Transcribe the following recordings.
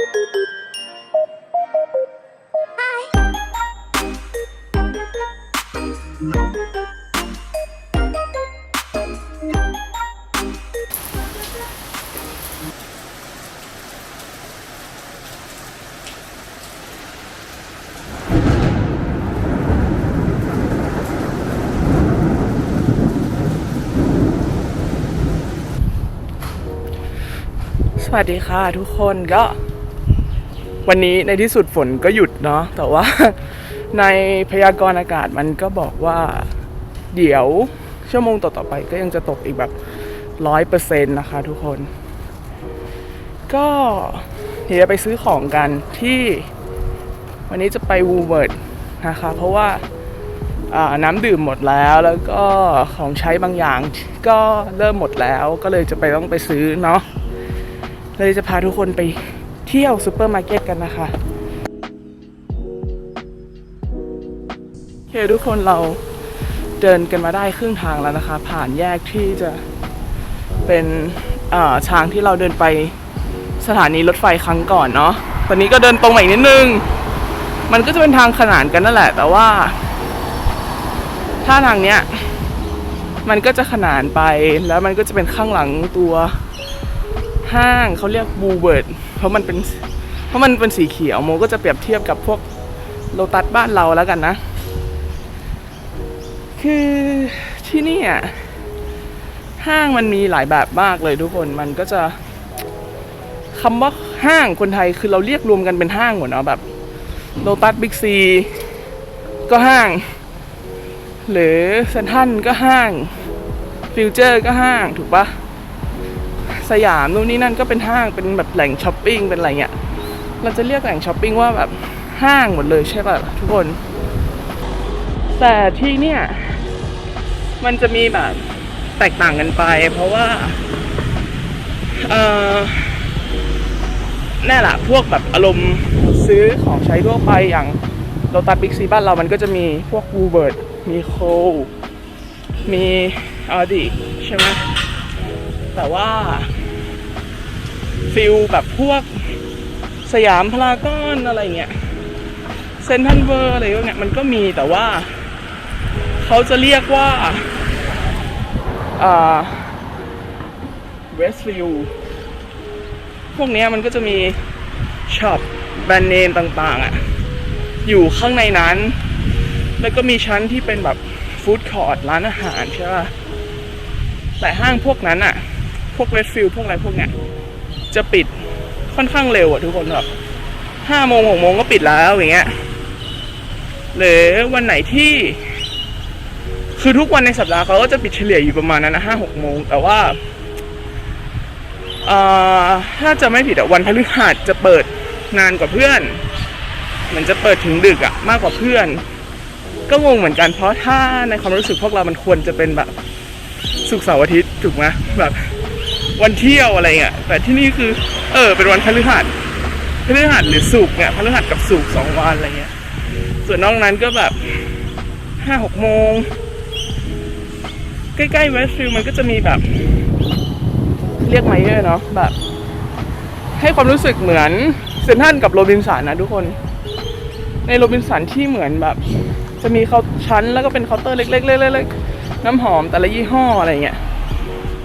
สวัสดีค่ะทุกคนก็ วันนี้ในที่สุดฝนก็หยุดเนาะแต่ว่าในพยากรณ์อากาศมันก็บอกว่า เดี๋ยวชั่วโมงต่อๆไปก็ยังจะตกอีกแบบร้อยเปอร์เซ็นต์นะคะทุกคน ก็เดี๋ยวไปซื้อของกันที่วันนี้จะไปวูเวิร์ดนะคะ เพราะว่าน้ำดื่มหมดแล้วแล้วก็ของใช้บางอย่างก็เริ่มหมดแล้วก็เลยจะไปต้องไปซื้อเนาะเลยจะพาทุกคนไป เที่ยวซูเปอร์มาร์เก็ตกันนะคะโอเคทุกคนเราเดินกันมาได้ครึ่งทางแล้วนะคะ ผ่านแยกที่จะเป็นทางที่เราเดินไปสถานีรถไฟครั้งก่อนเนาะตอนนี้ก็เดินตรงไปอีกนิดนึง มันก็จะเป็นทางขนานกันนั่นแหละ แต่ว่า ถ้าทางเนี้ย มันก็จะขนานไปแล้วมันก็จะเป็นข้างหลังตัวห้างเขาเรียกบูเวิร์ด เพราะมันเป็นเพราะมันเป็นสีเขียวโมก็จะเปรียบเทียบกับพวกโลตัสบ้านเราแล้วกันนะ คือที่นี่อะห้างมันมีหลายแบบมากเลยทุกคนมันก็จะคำว่าห้างคนไทยคือเราเรียกรวมกันเป็นห้างหมดเนาะแบบโลตัสบิ๊กซีก็ห้าง หรือเซนทรันก็ห้างฟิวเจอร์ก็ห้างถูกปะ สยามนู่นนี่นั่นก็เป็นห้างเป็นแบบแหล่งช้อปปิ้งเป็นอะไรเงี้ยเราจะเรียกแหล่งช้อปปิ้งว่าแบบห้างหมดเลยใช่ป่ะทุกคน แต่ที่เนี่ยมันจะมีแบบแตกต่างกันไป เพราะว่าเออแน่ละพวกแบบอารมณ์ซื้อของใช้ทั่วไปอย่างโ o ตัสบิ๊กซีบ้านเรามันก็จะมีพวกวูเบิร์ดมีโคมีอาดิใช่ไหม แต่ว่าฟิลแบบพวกสยามพารากอนอะไรเงี้ยเซนทันเวอร์อะไรพวกเนี้ยมันก็มีแต่ว่า เขาจะเรียกว่าอ่าเวสต์ฟิลพวกเนี้ยมันก็จะมีช็อปแบรนด์เนมต่างๆอะ อยู่ข้างในนั้น แล้วก็มีชั้นที่เป็นแบบฟู้ดคอร์ทร้านอาหารใช่ป่ะแต่ห้างพวกนั้นอะ พวกเวสฟิลพวกอะไรพวกเนี้ยจะปิดค่อนข้างเร็วอะทุกคนแบบห้าโมงหกโมงก็ปิดแล้วอย่างเงี้ยหรือวันไหนที่ คือทุกวันในสัปดาห์เขาก็จะปิดเฉลี่ยอยู่ประมาณนั้นนะห้าหกโมงแต่ว่าเอ่อถ้าจะไม่ผิดอะวันพฤหัสจะเปิดนานกว่าเพื่อนเหมันจะเปิดถึงดึกอะมากกว่าเพื่อน ก็งงเหมือนกันเพราะถ้าในความรู้สึกพวกเรามันควรจะเป็นแบบศุกเสาร์อาทิตย์ถูกไหมแบบ วันเที่ยวอะไรเงี้ยแต่ที่นี่คือ เออ เป็นวันพฤหัสพฤหัสหรือศุกเนี่ยพฤหัสกับศุกสองวันอะไรเงี้ย ส่วนนอกนั้นก็แบบห้าหกโมง ใกล้ๆเวสต์ฟิลมันก็จะมีแบบ เรียกไมเยอร์เนาะแบบ ให้ความรู้สึกเหมือนเซนทันกับโรบินสันนะทุกคน ในโรบินสันที่เหมือนแบบ จะมีเขาชั้นแล้วก็เป็นเคาน์เตอร์เล็กๆเล็กๆน้ำหอมแต่ละยี่ห้ออะไรเงี้ย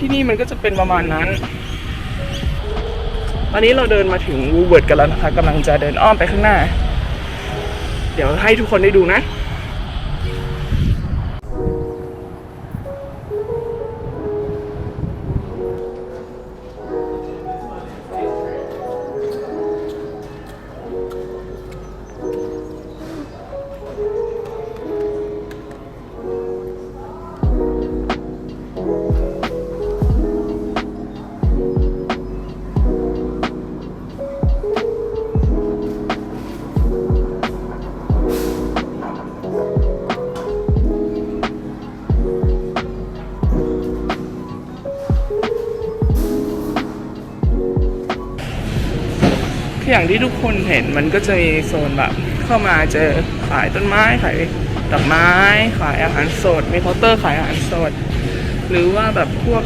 ที่นี่มันก็จะเป็นประมาณนั้น ตอนนี้เราเดินมาถึงวูเวิร์ดกันแล้วนะคะกำลังจะเดินอ้อมไปข้างหน้า เดี๋ยวให้ทุกคนได้ดูนะ อย่างที่ทุกคนเห็นมันก็จะมีโซนแบบเข้ามาเจอขายต้นไม้ขายดอกไม้ขายอาหารสดมีเคาน์เตอร์ขายอาหารสด หรือว่าแบบพวก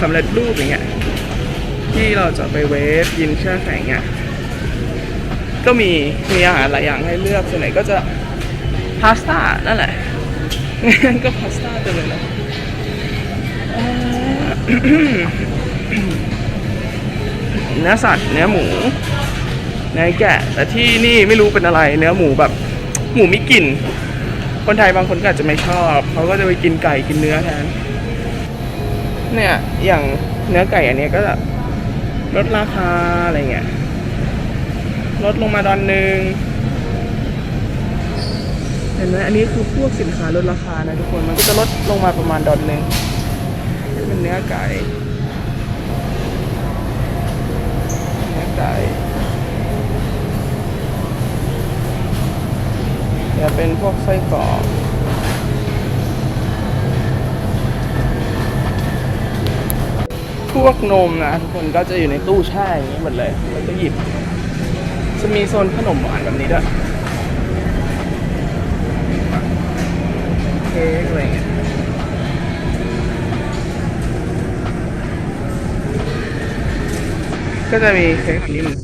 สำเร็จรูปอย่างเงี้ยที่เราจะไปเวฟกินแช่แข็งเงี้ยก็มีมีอาหารหลายอย่างให้เลือกส่วนไหนก็จะพาสต้านั่นแหละก็พาสต้าจะเลยนะเอ่อเนื้อสัตว์เนื้อหมู เนื้อแกะ แต่ที่นี่ไม่รู้เป็นอะไร เนื้อหมูแบบหมูมีกลิ่น คนไทยบางคนก็อาจจะไม่ชอบ เขาก็จะไปกินไก่กินเนื้อแทน เนี่ย อย่างเนื้อไก่อันนี้ก็ลดราคาอะไรเงี้ย ลดลงมาดอนหนึ่งเห็นไหมอันนี้คือพวกสินค้าลดราคานะทุกคน มันก็จะลดลงมาประมาณดอนหนึ่งเป็นเนื้อไก่ เนื้อไก่ จะเป็นพวกไส้กรอกพวกนมนะทุกคนก็จะอยู่ในตู้แช่อย่างนี้หมดเลยแล้วก็หยิบ จะมีโซนขนมหวานแบบนี้ด้วยเค้กอะไรเงี้ยก็จะมีเค้กแบบนี้เหมือน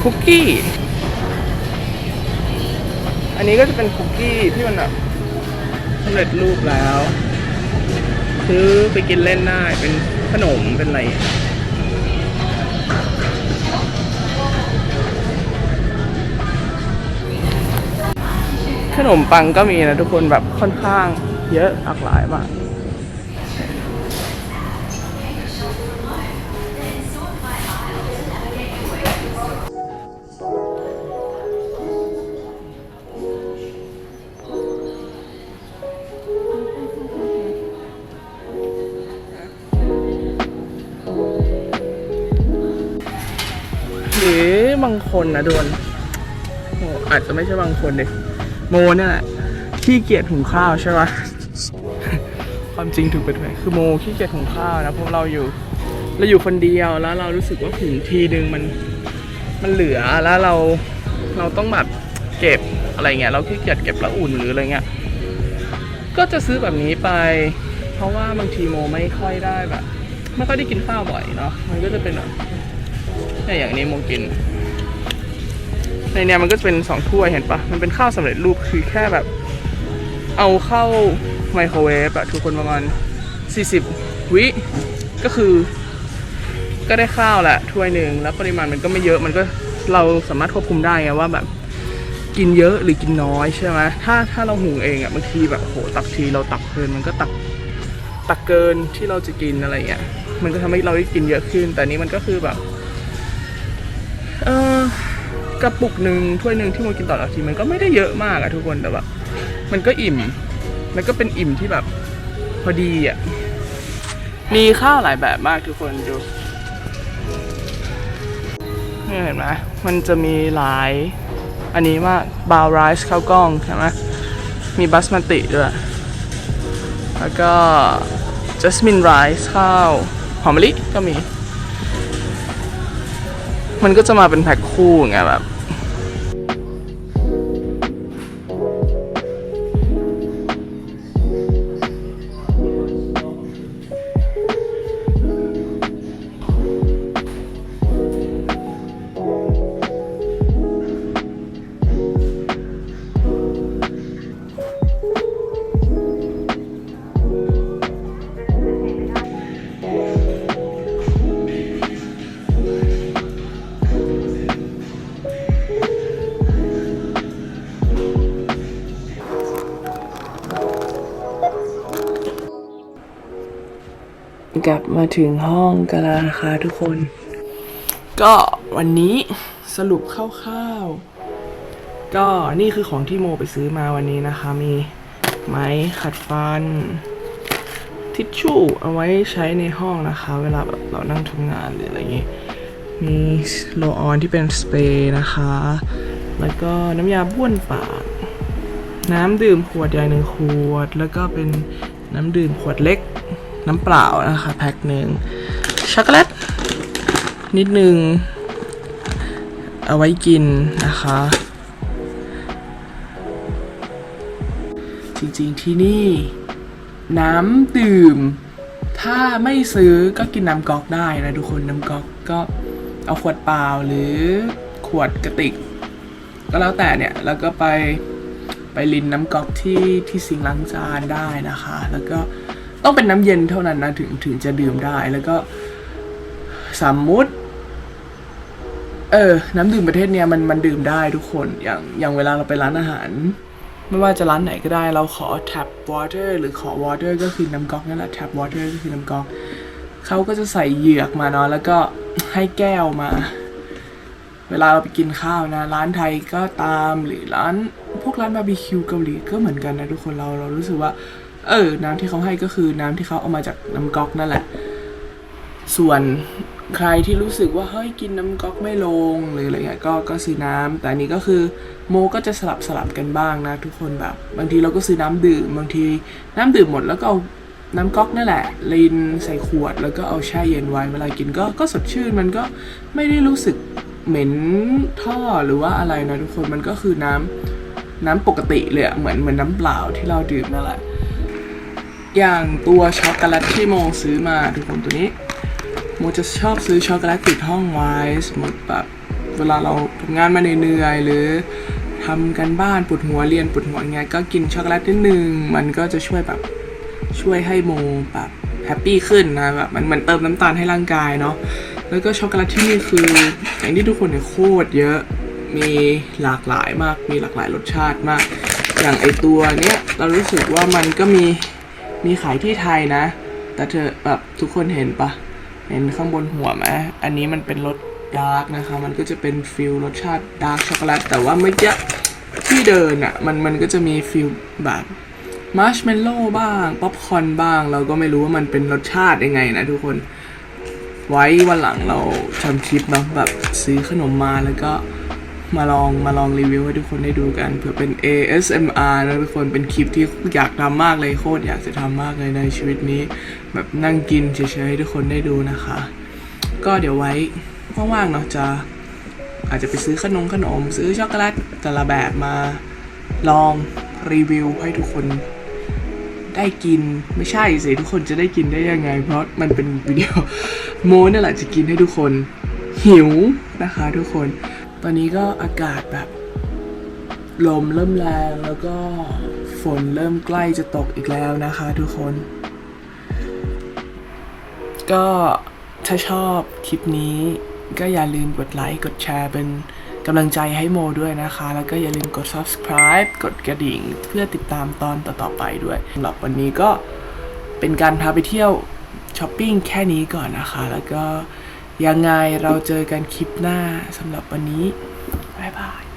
คุกกี้ อันนี้ก็จะเป็นคุกกี้ที่มันแบบสำเร็จรูปแล้ว ซื้อไปกินเล่นได้เป็นขนมเป็นอะไรขนมปังก็มีนะทุกคนแบบค่อนข้างเยอะหลากหลายมาก หรือบางคนนะโดนโออาจจะไม่ใช่บางคนดิโมเนี่ยแหละขี้เกียจหุงข้าวใช่ปะความจริงถูกเปิดเผยคือโมขี้เกียจหุงข้าวนะเพราะเราอยู่เราอยู่คนเดียวแล้วเรารู้สึกว่าหุงทีนึงมันมันเหลือแล้วเราเราต้องแบบเก็บอะไรเงี้ยเราขี้เกียจเก็บแล้วอุ่นหรืออะไรเงี้ยก็จะซื้อแบบนี้ไป เพราะว่าบางทีโมไม่ค่อยได้แบบไม่ค่อยได้กินข้าวบ่อยเนาะมันก็จะเป็นแบบ เนี่ยอย่างนี้โมกิน ในเนี้ยมันก็จะเป็นสองถ้วยเห็นปะมันเป็นข้าวสำเร็จรูปคือแค่แบบ เอาเข้าไมโครเวฟอะทุกคนประมาณ40 วิก็คือ ก็ได้ข้าวแหละถ้วยหนึ่งแล้วปริมาณมันก็ไม่เยอะมันก็เราสามารถควบคุมได้ไงว่าแบบกินเยอะหรือกินน้อยใช่ไหมถ้าถ้าเราหุงเองอะบางทีแบบโหตักทีเราตักเพลินมันก็ตักตักเกินที่เราจะกินอะไรเงี้ยมันก็ทำให้เราได้กินเยอะขึ้น แต่นี้มันก็คือแบบ เออกระปุกหนึ่งถ้วยหนึ่งที่โมกินต่อทีมันก็ไม่ได้เยอะมากอะทุกคนแต่แบบมันก็อิ่มมันก็เป็นอิ่มที่แบบพอดีอะมีข้าวหลายแบบมากทุกคนดูนี่เห็นไหมมันจะมีหลาย อันนี้มากบาวไรซ์ข้าวกล้องใช่ไหมมีบัสมาติด้วย แล้วก็จัสมินไรซ์ข้าวหอมมะลิก็มี มันก็จะมาเป็นแพ็คคู่ไงแบบ กลับมาถึงห้องกันแล้วนะคะทุกคน ก็วันนี้สรุปคร่าวๆ ก็นี่คือของที่โมไปซื้อมาวันนี้นะคะ มีไม้ขัดฟัน ทิชชู่เอาไว้ใช้ในห้องนะคะ เวลาแบบเรานั่งทำงานหรืออะไรอย่างงี้ มีโลออนที่เป็นสเปรย์นะคะ แล้วก็น้ำยาบ้วนปาก น้ำดื่มขวดใหญ่หนึ่งขวด แล้วก็เป็นน้ำดื่มขวดเล็ก น้ำเปล่านะคะแพ็คหนึ่งช็อกโกแลตนิดนึง เอาไว้กินนะคะ จริงๆที่นี่ น้ำดื่ม ถ้าไม่ซื้อก็กินน้ำก๊อกได้นะทุกคนน้ำก๊อกก็เอาขวดเปล่าหรือขวดกระติก ก็แล้วแต่เนี่ย แล้วก็ไปไปรินน้ำก๊อกที่ที่ซิงค์ล้างจานได้นะคะ แล้วก็ ต้องเป็นน้ำเย็นเท่านั้นนะถึงถึงจะดื่มได้แล้วก็สมมุติ เออ น้ำดื่มประเทศเนี้ยมันมันดื่มได้ทุกคนอย่างอย่างเวลาเราไปร้านอาหาร ไม่ว่าจะร้านไหนก็ได้เราขอ tap water หรือขอ water ก็คือน้ำก๊อกนั่นแหละ tap water ก็คือน้ำก๊อกเขาก็จะใส่เหยือกมาเนาะแล้วก็ให้แก้วมา เวลาเราไปกินข้าวนะ ร้านไทยก็ตามหรือร้านพวกร้านบาร์บีคิวเกาหลีก็เหมือนกันนะทุกคนเราเรารู้สึกว่า เออ น้ำที่เขาให้ก็คือน้ำที่เขาเอามาจากน้ำก๊อกนั่นแหละ ส่วนใครที่รู้สึกว่าเฮ้ยกินน้ำก๊อกไม่ลงหรืออะไรเงี้ยก็ก็ซื้อน้ำแต่อันนี้ก็คือโมก็จะสลับสลับกันบ้างนะ ทุกคนแบบ บางทีเราก็ซื้อน้ำดื่ม บางทีน้ำดื่มหมดแล้วก็เอาน้ำก๊อกนั่นแหละลินใส่ขวดแล้วก็เอาแช่เย็นไว้เวลากินก็ก็สดชื่นมันก็ไม่ได้รู้สึกเหม็นท่อหรือว่าอะไรนะทุกคนมันก็คือน้ำน้ำปกติเลยอะเหมือนเหมือนน้ำเปล่าที่เราดื่มนั่นแหละ อย่างตัวช็อกโกแลตที่โมซื้อมาทุกคนตัวนี้โมจะชอบซื้อช็อกโกแลตติดห้องไว้สมมติแบบเวลาเราทำงานมาเหนื่อยหรือทำกันบ้านปวดหัวเรียนปวดหัวงเงี้ยก็กินช็อกโกแลตนิดนึงมันก็จะช่วยแบบช่วยให้โมแบบแฮปปี้ขึ้นนะแบบมันเหมือนเติมน้ำตาลให้ร่างกายเนาะแล้วก็ช็อกโกแลตที่นี่คืออย่างที่ทุกคนเนี่ยโคตรเยอะมีหลากหลายมากมีหลากหลายรสชาติมาก อย่างไอตัวเนี้ยเรารู้สึกว่ามันก็มี มีขายที่ไทยนะ แต่เธอแบบทุกคนเห็นปะเห็นข้างบนหัวไหมอันนี้มันเป็นรสดาร์กนะคะ มันก็จะเป็นฟิลรสชาติดาร์กช็อกโกแลต แต่ว่าเมื่อกี้ที่เดินอะ่ะ มันมันก็จะมีฟิลแบบมาร์ชเมลโล่บ้าง ป๊อปคอนบ้าง เราก็ไม่รู้ว่ามันเป็นรสชาติยังไงนะทุกคน ไว้วันหลังเราทำคลิปนะแบบซื้อขนมมาแล้วก็ มาลองมาลองรีวิวให้ทุกคนได้ดูกัน เผื่อเป็น ASMR นะทุกคนเป็นคลิปที่อยากทำมากเลยโคตรอยากจะทำมากเลยในชีวิตนี้ แบบนั่งกินเฉยๆให้ทุกคนได้ดูนะคะ ก็เดี๋ยวไว้ว่างๆเนาะจะอาจจะไปซื้อขนมขนม ซื้อช็อกโกแลตแต่ละแบบมาลองรีวิวให้ทุกคนได้กินไม่ใช่สิทุกคนจะได้กินได้ยังไง เพราะมันเป็นวิดีโอโมนั่นแหละจะกินให้ทุกคนหิวนะคะทุกคน ตอนนี้ก็อากาศแบบ ลมเริ่มแรงแล้วก็ฝนเริ่มใกล้จะตกอีกแล้วนะคะทุกคน ก็ถ้าชอบคลิปนี้ก็อย่าลืมกดไลค์ กดแชร์เป็นกำลังใจให้โมด้วยนะคะ แล้วก็อย่าลืมกด subscribe กดกระดิ่ง เพื่อติดตามตอนต่อๆไปด้วยสำหรับวันนี้ก็เป็นการพาไปเที่ยวช้อปปิ้งแค่นี้ก่อนนะคะ แล้วก็ ยังไงเราเจอกันคลิปหน้าสำหรับวันนี้ บ๊ายบาย